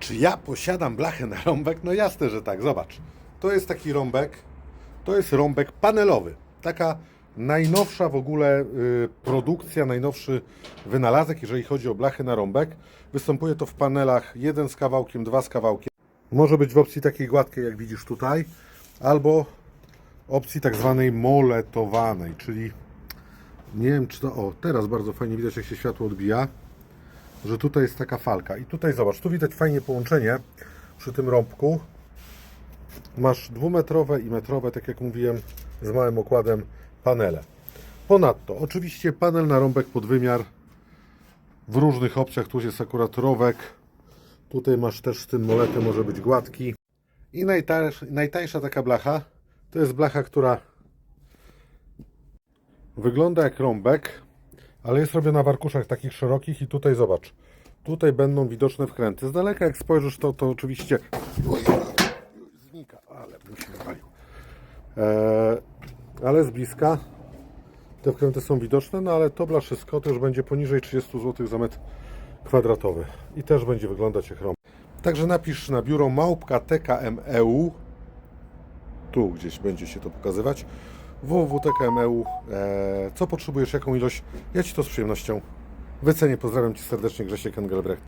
Czy ja posiadam blachę na rąbek? No jasne, że tak. Zobacz. To jest taki rąbek. To jest rąbek panelowy. Taka najnowsza w ogóle y, produkcja, najnowszy wynalazek, jeżeli chodzi o blachy na rąbek. Występuje to w panelach jeden z kawałkiem, dwa z kawałkiem. Może być w opcji takiej gładkiej, jak widzisz tutaj, albo opcji tak zwanej moletowanej, czyli nie wiem czy to, o teraz bardzo fajnie widać jak się światło odbija, że tutaj jest taka falka i tutaj zobacz, tu widać fajnie połączenie przy tym rąbku. Masz dwumetrowe i metrowe, tak jak mówiłem, z małym okładem panele. Ponadto, oczywiście panel na rąbek pod wymiar w różnych opcjach, tu jest akurat rowek, tutaj masz też z tym moletem, może być gładki. I najtańsza, najtańsza taka blacha, to jest blacha, która wygląda jak rąbek, ale jest robiona w arkuszach takich szerokich i tutaj zobacz, tutaj będą widoczne wkręty. Z daleka jak spojrzysz to, to oczywiście znika, ale mi się. Eee, ale z bliska te wkręty są widoczne, no ale to blaszysko to już będzie poniżej 30 zł za metr kwadratowy i też będzie wyglądać jak rąb. Także napisz na biuro małpka TKMEU tu gdzieś będzie się to pokazywać www.tkmeu e, co potrzebujesz, jaką ilość? Ja Ci to z przyjemnością wycenię, pozdrawiam Cię serdecznie Grzesiek Engelbrecht